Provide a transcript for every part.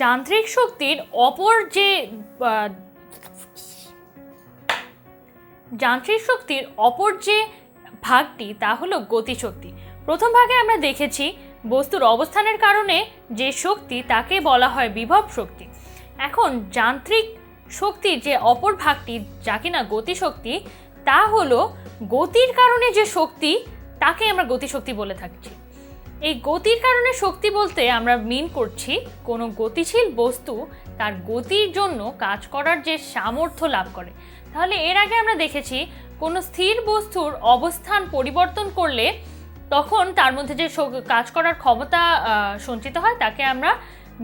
যান্ত্রিক শক্তির অপর যে যান্ত্রিক শক্তির অপর যে ভাগটি, তা হলো গতিশক্তি। প্রথম ভাগে আমরা দেখেছি বস্তুর অবস্থানের কারণে যে শক্তি, তাকে বলা হয় বিভব শক্তি। এখন যান্ত্রিক শক্তির যে অপর ভাগটি, যা কিনা গতিশক্তি, তা হলো গতির কারণে যে শক্তি, তাকে আমরা গতিশক্তি বলে থাকছি। এই গতির কারণে শক্তি বলতে আমরা মিন করছি কোনো গতিশীল বস্তু তার গতির জন্য কাজ করার যে সামর্থ্য লাভ করে। তাহলে এর আগে আমরা দেখেছি কোনো স্থির বস্তুর অবস্থান পরিবর্তন করলে তখন তার মধ্যে যে কাজ করার ক্ষমতা সঞ্চিত হয় তাকে আমরা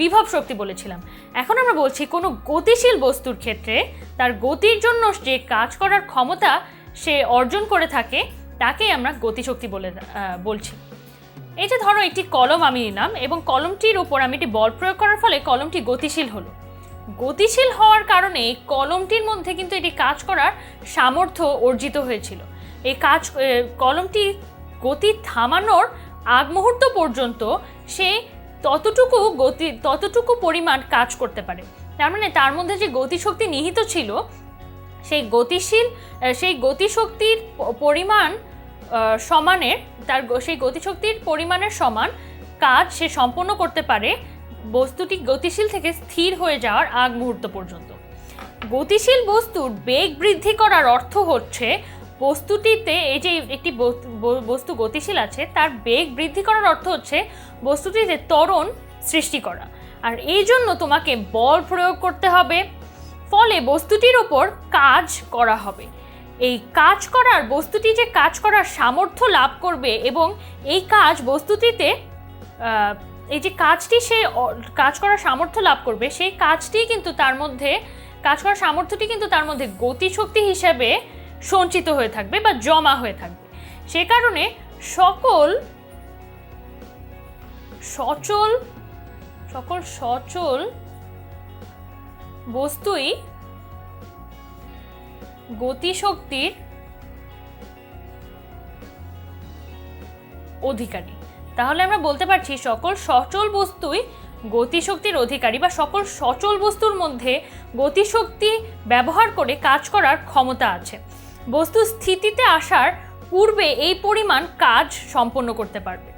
বিভব শক্তি বলেছিলাম। এখন আমরা বলছি কোনো গতিশীল বস্তুর ক্ষেত্রে তার গতির জন্য যে কাজ করার ক্ষমতা সে অর্জন করে থাকে তাকে আমরা গতিশক্তি বলে বলছি। এই যে ধরো একটি কলম আমি নিলাম এবং কলমটির উপর আমি একটি বল প্রয়োগ করার ফলে কলমটি গতিশীল হলো। গতিশীল হওয়ার কারণে কলমটির মধ্যে কিন্তু এটি কাজ করার সামর্থ্য অর্জিত হয়েছিল। এই কাজ কলমটি গতি থামানোর আগ মুহূর্ত পর্যন্ত সে ততটুকু গতি, ততটুকু পরিমাণ কাজ করতে পারে। তার মানে তার মধ্যে যে গতিশক্তি নিহিত ছিল, সেই গতিশীল সেই গতিশক্তির পরিমাণ সমানের তার সেই গতিশক্তির পরিমাণের সমান কাজ সে সম্পন্ন করতে পারে বস্তুটি গতিশীল থেকে স্থির হয়ে যাওয়ার আগ মুহূর্ত পর্যন্ত। গতিশীল বস্তুর বেগ বৃদ্ধি করার অর্থ হচ্ছে বস্তুটিতে এই যে একটি বস্তু- গতিশীল আছে, তার বেগ বৃদ্ধি করার অর্থ হচ্ছে বস্তুটিতে ত্বরণ সৃষ্টি করা। আর এই জন্য তোমাকে বল প্রয়োগ করতে হবে। ফলে বস্তুটির ওপর কাজ করা হবে। এই কাজ করার, বস্তুটি যে কাজ করার সামর্থ্য লাভ করবে এবং এই কাজ, বস্তুটিতে এই যে কাজটি সে কাজ করার সামর্থ্য লাভ করবে, সেই কাজটি কিন্তু তার মধ্যে, কাজ করার সামর্থ্যটি কিন্তু তার মধ্যে গতিশক্তি হিসাবে সঞ্চিত হয়ে থাকবে বা জমা হয়ে থাকবে। সে কারণে সকল সচল সকল সচল বস্তুই গতিশক্তির অধিকারী। তাহলে আমরা বলতে পারছি সকল সচল বস্তুই গতিশক্তির অধিকারী বা সকল সচল বস্তুর মধ্যে গতিশক্তি ব্যবহার করে কাজ করার ক্ষমতা আছে। বস্তু স্থিতিতে আসার পূর্বে এই পরিমাণ কাজ সম্পন্ন করতে পারবে।